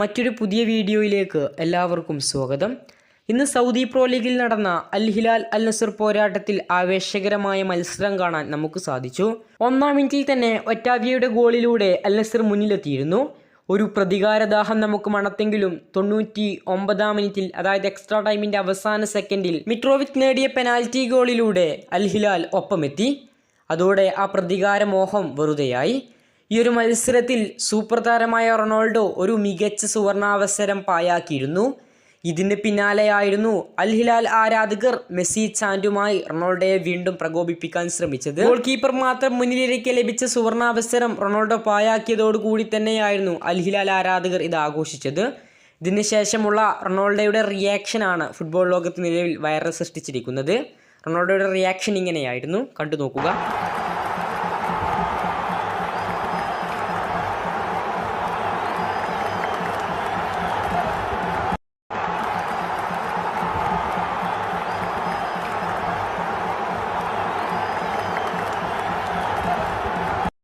മറ്റൊരു പുതിയ വീഡിയോയിലേക്ക് എല്ലാവർക്കും സ്വാഗതം. ഇന്ന് സൗദി പ്രോ ലീഗിൽ നടന്ന അൽ ഹിലാൽ അൽ നസർ പോരാട്ടത്തിൽ ആവേശകരമായ മത്സരം കാണാൻ നമുക്ക് സാധിച്ചു. ഒന്നാം മിനിറ്റിൽ തന്നെ ഒറ്റാവിയയുടെ ഗോളിലൂടെ അൽ നസർ മുന്നിലെത്തിയിരുന്നു. ഒരു പ്രതികാരദാഹം നമുക്ക് മണത്തെങ്കിലും തൊണ്ണൂറ്റി ഒമ്പതാം മിനിറ്റിൽ അതായത് എക്സ്ട്രാ ടൈമിന്റെ അവസാന സെക്കൻഡിൽ മിട്രോവിക് നേടിയ പെനാൽറ്റി ഗോളിലൂടെ അൽ ഹിലാൽ ഒപ്പമെത്തി. അതോടെ ആ പ്രതികാര മോഹം വെറുതെയായി. ഈ ഒരു മത്സരത്തിൽ സൂപ്പർ താരമായ റൊണാൾഡോ ഒരു മികച്ച സുവർണാവസരം പായാക്കിയിരുന്നു ഇതിന് പിന്നാലെയായിരുന്നു അൽ ഹിലാൽ ആരാധകർ മെസ്സി ചാൻഡുമായി റൊണാൾഡോയെ വീണ്ടും പ്രകോപിപ്പിക്കാൻ ശ്രമിച്ചത്. ഗോൾ കീപ്പർ മാത്രം മുന്നിലിരിക്കെ ലഭിച്ച സുവർണാവസരം റൊണാൾഡോ പായാക്കിയതോടുകൂടി തന്നെയായിരുന്നു അൽഹിലാൽ ആരാധകർ ഇത് ആഘോഷിച്ചത്. ഇതിനുശേഷമുള്ള റൊണാൾഡോയുടെ റിയാക്ഷനാണ് ഫുട്ബോൾ ലോകത്ത് നിലവിൽ വൈറസ് സൃഷ്ടിച്ചിരിക്കുന്നത്. റൊണാൾഡോയുടെ റിയാക്ഷൻ ഇങ്ങനെയായിരുന്നു. കണ്ടു നോക്കുക